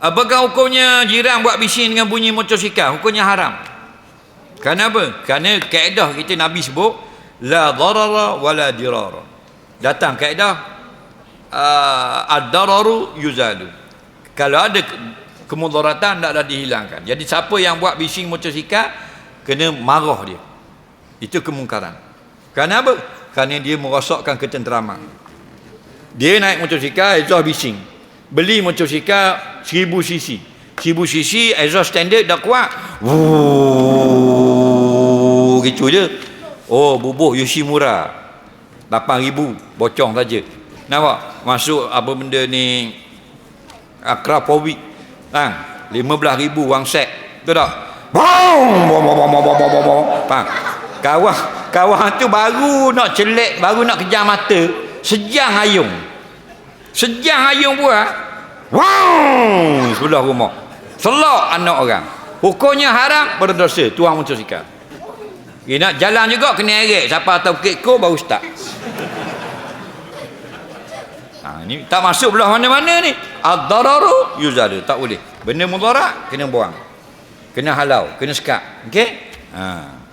apakah hukumnya jiran buat bising dengan bunyi motosikal? Hukumnya haram. Kerana apa? Kerana kaedah kita Nabi sebut la darara wala dirara. Datang kaedah uh, ad-dararu yuzalu. Kalau ada ke- kemudaratan taklah dihilangkan. Jadi siapa yang buat bising motosikal kena marah dia. Itu kemungkaran. Kerana apa? Kerana dia merosakkan ketenteraman dia naik motosikal exhaust bising. Beli motosikal seribu sisi. Seribu sisi exhaust standard dah kuat. Wuuu gitu je. Oh bubuh Yoshimura. 8000 bocong saja. Nampak? Masuk apa benda ni? Akrapovic kan? Ha? 15000 wang set. Betul tak? Bom! Bom bom bom bom pak kawan kawan tu baru nak celik baru nak kejar mata. Sejang ayung. Sejang ayung buat wow! Sebelah rumah. Selok anak orang. Hukumnya haram berdosa tuang motosikal dia nak jalan juga kena erek siapa tahu bukit ko baru start. Ha, ni tak masuk belah mana-mana ni. Ad-dararu yuzadu tak boleh. Benda mudarat kena buang. Kena halau kena sekat. Okey? Ha